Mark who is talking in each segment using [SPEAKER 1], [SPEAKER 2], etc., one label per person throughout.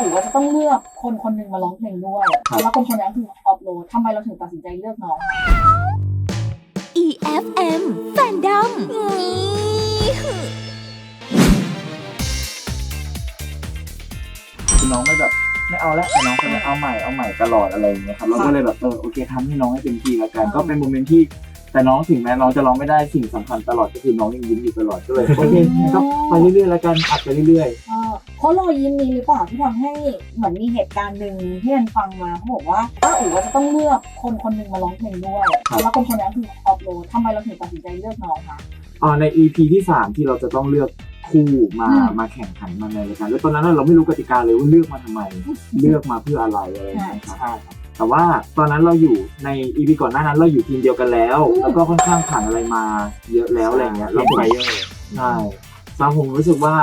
[SPEAKER 1] อู๋ว่าจะต้องเลือกคนคนหนึ่งมาร้องเพลงด้วย
[SPEAKER 2] ครับ
[SPEAKER 1] แล้วคนคนนั้นคือออฟโรดทำไมเราถึงตัดสินใจเลือกน้อง
[SPEAKER 3] EFM Fandom
[SPEAKER 2] คือน้องไม่แบบไม่เอาแล้วแต่น้องคนนี้เอาใหม่เอาใหม่ตลอดอะไรอย่างเงี้ยครับเราก็เลยแบบเออโอเคทำให้น้องให้เต็มที่ละกัน
[SPEAKER 1] อ่า
[SPEAKER 2] ก็เป็นโมเมนต์ที่แต่น้องถึงแม้น้องจะร้องไม่ได้สิ่งสำคัญตลอดก็คือน้องยังยิ้มอยู่ตลอดก็เลยโอเคงั้นก็ไปเรื่อยๆละกันอัดไปเรื่อย
[SPEAKER 1] เออ เพราะรอยยิ้มนี้หรือเปล่าที่ทำให้เหมือนมีเหตุการณ์หนึ่งที่เรนฟังมาเขาบอกว่าป้าอู๋ว่าจะต้องเลือกคนคนหนึ่งมาร้องเพลงด้วยแล้วคนคนนั้นคือออฟโรดทำไมเราถึงตัดสินใจเลือกน้องคะ
[SPEAKER 2] ๆอ่าใน EP ที่สามที่เราจะต้องเลือกคู่มา
[SPEAKER 1] อืม
[SPEAKER 2] มาแข่งขันมาในรายการแล้วตอนนั้นนะเราไม่รู้กติกาเลยว่าเลือกมาทำไม เลือกมาเพื่ออะไรอะไรอย่างเงี้ยครับ
[SPEAKER 4] ใช่ครับ
[SPEAKER 2] แต่ว่าตอนนั้นเราอยู่ใน EP ก่อนหน้านั้นเราอยู่ทีมเดียวกันแล้ว
[SPEAKER 1] อืม
[SPEAKER 2] แล้วก็ค่อนข้างผ่านอะไรมาเยอะแล้วอะไรเงี้ย
[SPEAKER 4] เรา
[SPEAKER 2] แล้วผม
[SPEAKER 4] ไปเยอะ
[SPEAKER 2] ใช่สำหรับผมรู้สึกว่า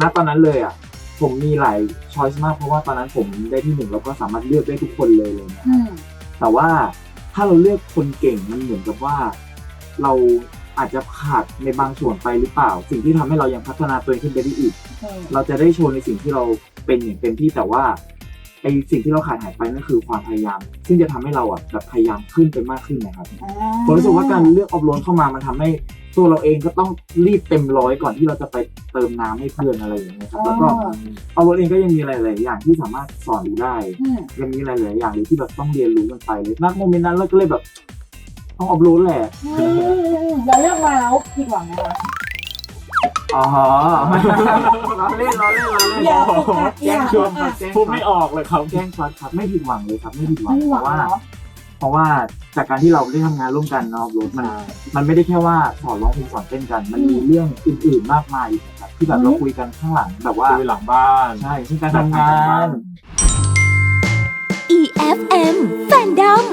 [SPEAKER 2] ณตอนนั้นเลยอะ ผมมีหลายช้อยส์มากเพราะว่าตอนนั้นผมได้ที่หนึ่งแล้วก็สามารถเลือกได้ทุกคนเลยอะไรเลย
[SPEAKER 1] อืม
[SPEAKER 2] แต่ว่าถ้าเราเลือกคนเก่งมันเหมือนกับว่า เราอาจจะขาดในบางส่วนไปหรือเปล่า สิ่งที่ทำให้เรายังพัฒนาตัวเองขึ้นไปได้อีก
[SPEAKER 1] เออ
[SPEAKER 2] เราจะได้โชว์ในสิ่งที่เราเป็นอย่างเต็มที่แต่ว่าไอสิ่งที่เราขาดหายไปนั่นคือความพยายาม ซึ่งจะทำให้เราอะแบบพยายามขึ้นไปมากขึ้นนะครับ
[SPEAKER 1] อ่า
[SPEAKER 2] ผมรู้สึกว่าการเลือกออฟโรดเข้ามามันทำให้ ตัวเราเองก็ต้องรีบเต็มร้อยก่อนที่เราจะไปเติมน้ำให้เพื่อนอะไรอย่างเงี้ยครับแล้วก็ออฟโรดเองก็ยังมีหลาย ๆ อย่างที่สามารถสอนรู้ได้
[SPEAKER 1] อืม
[SPEAKER 2] ยังมีหลาย ๆ อย่างเลยที่แบบต้องเรียนรู้กันไปเลยณโมเมนต์นั้นเราก็เลยแบบต้องออฟโรดแหละ
[SPEAKER 1] อืมเราเลือกมาแล้วผิดหวังไหมคะ
[SPEAKER 2] อ๋อเราเล่นเราเล่นเราเล่น
[SPEAKER 1] อย่า
[SPEAKER 2] โอ้โห
[SPEAKER 1] อย่า
[SPEAKER 2] แกล้งชวนครับแกล้ง
[SPEAKER 4] พูดไม่ออกเลยครับ
[SPEAKER 2] แกล้งช็อตครับไม่ผิดหวังเลยครับไม่ผิดหวัง
[SPEAKER 1] ไม่
[SPEAKER 2] เพ
[SPEAKER 1] หวัง
[SPEAKER 2] ราะว่า
[SPEAKER 1] เหรอ
[SPEAKER 2] เพราะว่าจากการที่เราได้ทำงานร่วมกันเนาะรถมันมันไม่ได้แค่ว่าสอนร้องเพลงสอนเต้นกัน มันมีเรื่องอื่นๆมากมายอีกนะครับที่แบบเราคุยกันข้างหลังแบบว่า
[SPEAKER 4] คุยหลังบ้าน
[SPEAKER 2] ใช่เช่นการทำงาน
[SPEAKER 3] EFM Fandom